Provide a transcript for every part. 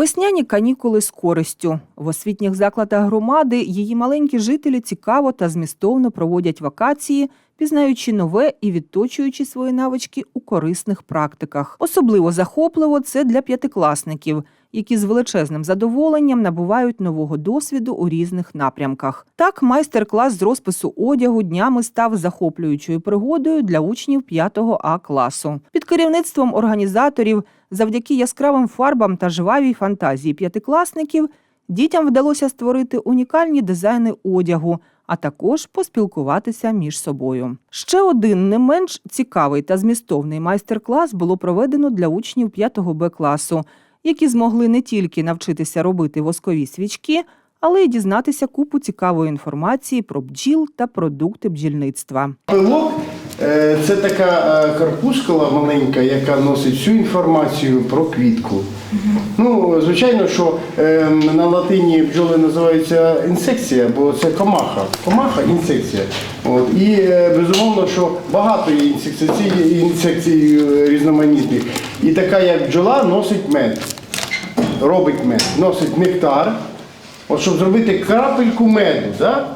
Весняні канікули з користю. В освітніх закладах громади її маленькі жителі цікаво та змістовно проводять вакації, пізнаючи нове і відточуючи свої навички у корисних практиках. Особливо захопливо це для п'ятикласників, які з величезним задоволенням набувають нового досвіду у різних напрямках. Так, майстер-клас з розпису одягу днями став захоплюючою пригодою для учнів 5 А класу. Під керівництвом організаторів, завдяки яскравим фарбам та жвавій фантазії п'ятикласників, дітям вдалося створити унікальні дизайни одягу, а також поспілкуватися між собою. Ще один не менш цікавий та змістовний майстер-клас було проведено для учнів 5 Б класу, які змогли не тільки навчитися робити воскові свічки, але й дізнатися купу цікавої інформації про бджіл та продукти бджільництва. Пилок е, це така е, корпускула маленька, яка носить всю інформацію про квітку. Ну, звичайно, що е, на латині бджоли називаються інсекція, бо це комаха. Комаха інсекція. От. І е, безумовно, що багато є інсекцій, інсекцій різноманітних. І така, як бджола, носить мед. Робить мед, носить нектар. От щоб зробити крапельку меду, да?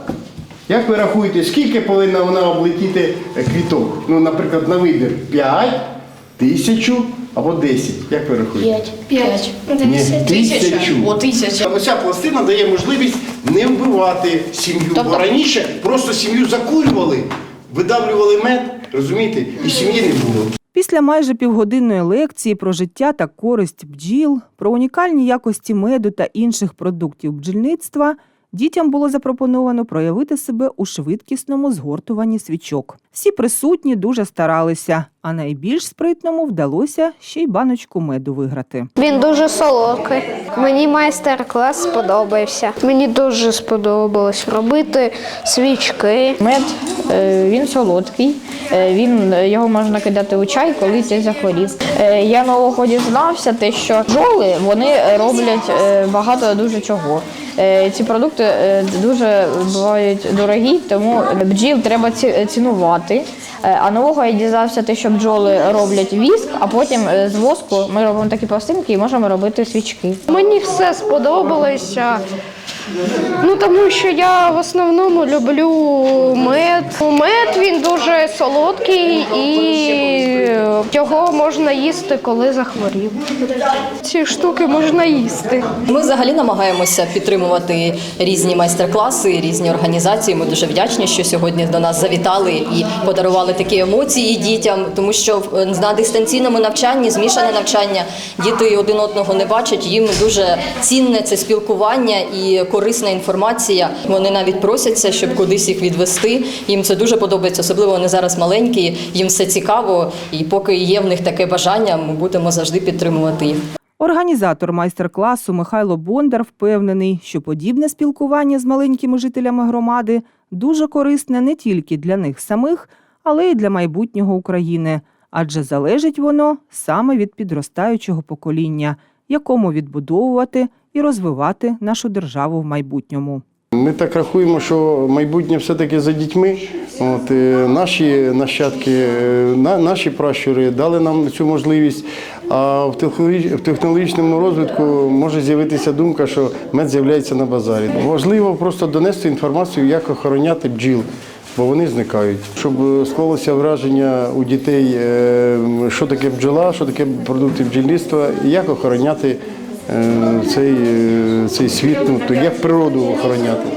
як ви рахуєте, скільки повинна вона облетіти е, квіток? Ну, наприклад, на вибір 5, тисячу або 10. Як ви рахуєте? П'ять. П'ять. Ні, тисячу. О, тисяча. Оця пластина дає можливість не вбивати сім'ю. Бо Тобто- раніше просто сім'ю закурювали, видавлювали мед, розумієте, і сім'ї не було. Після майже півгодинної лекції про життя та користь бджіл, про унікальні якості меду та інших продуктів бджільництва, дітям було запропоновано проявити себе у швидкісному згортуванні свічок. Всі присутні дуже старалися, а найбільш спритному вдалося ще й баночку меду виграти. Він дуже солодкий. Мені майстер-клас сподобався. Мені дуже сподобалось робити свічки. Мед він солодкий, е, він е, його можна кидати у чай, коли ти захворів. Е, Я нового дізнався, те, що бджоли вони роблять е, багато дуже чого. Е, Ці продукти е, дуже бувають дорогі, тому бджіл треба цінувати. Е, А нового я дізнався, те, що бджоли роблять віск, а потім е, з воску ми робимо такі пластинки і можемо робити свічки. Мені все сподобалося. Ну тому що я в основному люблю мед. Мед він дуже солодкий і його можна їсти, коли захворів. Ці штуки можна їсти. Ми взагалі намагаємося підтримувати різні майстер-класи, різні організації. Ми дуже вдячні, що сьогодні до нас завітали і подарували такі емоції дітям, тому що е, на дистанційному навчанні, змішане навчання, діти один одного не бачать. Їм дуже цінне це спілкування і корисна інформація. Вони навіть просяться, щоб кудись їх відвести. Їм це дуже подобається, особливо вони зараз маленькі. Їм все цікаво, і поки є в них таке бажання, ми будемо завжди підтримувати їх. Організатор майстер-класу Михайло Бондар впевнений, що подібне спілкування з маленькими жителями громади дуже корисне не тільки для них самих, але й для майбутнього України, адже залежить воно саме від підростаючого покоління, якому відбудовувати і розвивати нашу державу в майбутньому. Ми так рахуємо, що майбутнє все-таки за дітьми. От, е, наші нащадки, е, наші пращури дали нам цю можливість. А в технологі- технологічному розвитку може з'явитися думка, що мед з'являється на базарі. Важливо просто донести інформацію, як охороняти бджіл. Бо вони зникають, щоб е, склалося враження у дітей, що таке бджола, що таке продукти бджільництва, як охороняти цей, е, цей світ, ну, як природу охороняти.